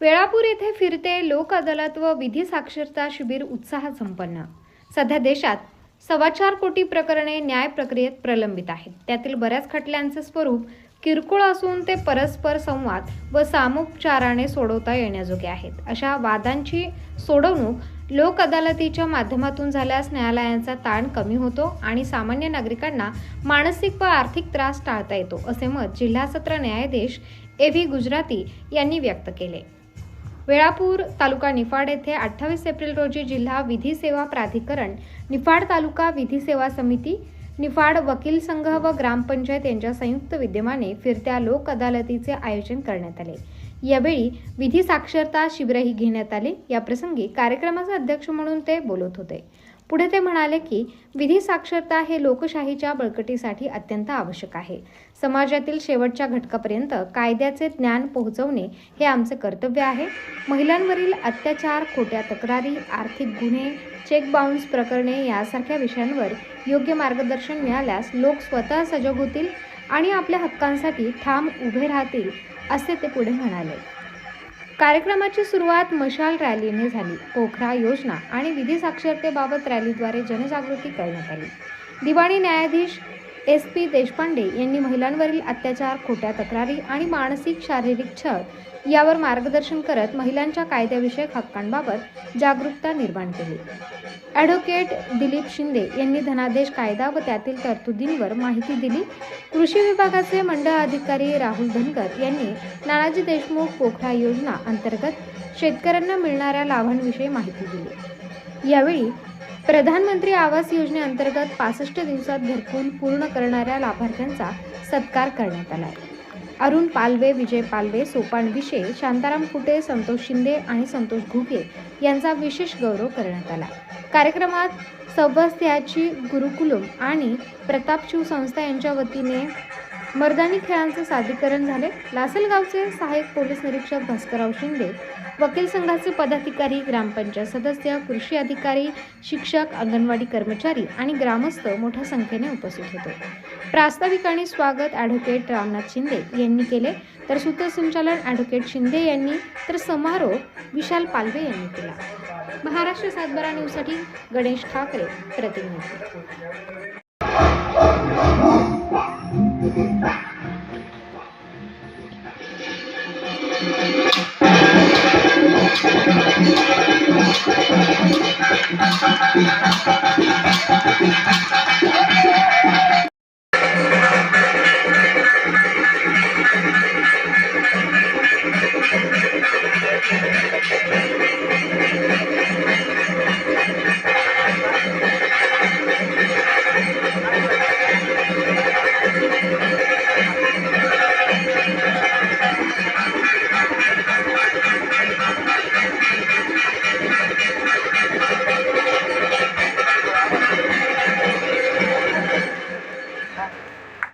वेळापूर येथे फिरते लोक अदालत व विधी साक्षरता शिबिर उत्साहात संपन्न. सध्या देशात सव्वा चार कोटी प्रकरणे न्याय प्रक्रियेत प्रलंबित आहेत. त्यातील बऱ्याच खटल्यांचे स्वरूप किरकोळ असून ते परस्पर संवाद व सामोपचाराने सोडवता येण्याजोगे आहेत. अशा वादांची सोडवणूक लोक अदालतीच्या माध्यमातून झाल्यास न्यायालयांचा ताण कमी होतो आणि सामान्य नागरिकांना मानसिक व आर्थिक त्रास टाळता येतो असे मत जिल्हा सत्र न्यायाधीश ए व्ही गुजराती यांनी व्यक्त केले. वेळापूर तालुका निफाड येथे अठ्ठावीस एप्रिल रोजी जिल्हा विधी सेवा प्राधिकरण निफाड तालुका विधी सेवा समिती निफाड वकील संघ व ग्रामपंचायत यांच्या संयुक्त विद्यमाने फिरत्या लोक अदालतीचे आयोजन करण्यात आले. यावेळी विधी साक्षरता शिबिरही घेण्यात आले. याप्रसंगी कार्यक्रमाचे अध्यक्ष म्हणून ते बोलत होते. पुढे ते म्हणाले की विधी साक्षरता हे लोकशाहीच्या बळकटीसाठी अत्यंत आवश्यक आहे. समाजातील शेवटच्या घटकापर्यंत कायद्याचे ज्ञान पोहोचवणे हे आमचे कर्तव्य आहे. महिलांवरील अत्याचार खोट्या तक्रारी आर्थिक गुन्हे चेक बाउन्स प्रकरणे यासारख्या विषयांवर योग्य मार्गदर्शन मिळाल्यास लोक स्वतः सजग होतील. आणि आपल्या हक्कांसाठी ठाम उभे राहतील असे ते पुढे म्हणाले. कार्यक्रमाची सुरुवात मशाल रॅलीने झाली. पोखरा योजना आणि विधी साक्षरतेबाबत रॅलीद्वारे जनजागृती करण्यात आली. दिवाणी न्यायाधीश एस पी देशपांडे यांनी महिलांवरील अत्याचार खोट्या तक्रारी आणि मानसिक शारीरिक छळ यावर मार्गदर्शन करत महिलांच्या कायद्याविषयक हक्कांबाबत जागरूकता निर्माण केली. ॲडव्होकेट दिलीप शिंदे यांनी धनादेश कायदा व त्यातील तरतुदींवर माहिती दिली. कृषी विभागाचे मंडळ अधिकारी राहुल धनगर यांनी नानाजी देशमुख पोखरा योजना अंतर्गत शेतकऱ्यांना मिळणाऱ्या लाभांविषयी माहिती दिली. यावेळी प्रधानमंत्री आवास योजनेअंतर्गत पासष्ट दिवसात घरकुल पूर्ण करणाऱ्या लाभार्थ्यांचा सत्कार करण्यात आला अरुण पालवे विजय पालवे सोपान विशे शांताराम कुटे संतोष शिंदे आणि संतोष घुगे यांचा विशेष गौरव करण्यात आला. कार्यक्रमात सौबस्त्याची गुरुकुलम आणि प्रतापशिव संस्था यांच्या वतीने मर्दानी खेळांचे सादरीकरण झाले. लासलगावचे सहाय्यक पोलीस निरीक्षक भास्करराव शिंदे वकील संघाचे पदाधिकारी ग्रामपंचायत सदस्य कृषी अधिकारी शिक्षक अंगणवाडी कर्मचारी आणि ग्रामस्थ मोठ्या संख्येने उपस्थित होते. प्रास्ताविक आणि स्वागत ॲडव्होकेट रामनाथ शिंदे यांनी केले तर सूत्रसंचालन ॲडव्होकेट शिंदे यांनी तर समारोप विशाल पालवे यांनी केला. महाराष्ट्र सातबारा न्यूजसाठी गणेश ठाकरे प्रतिनिधी.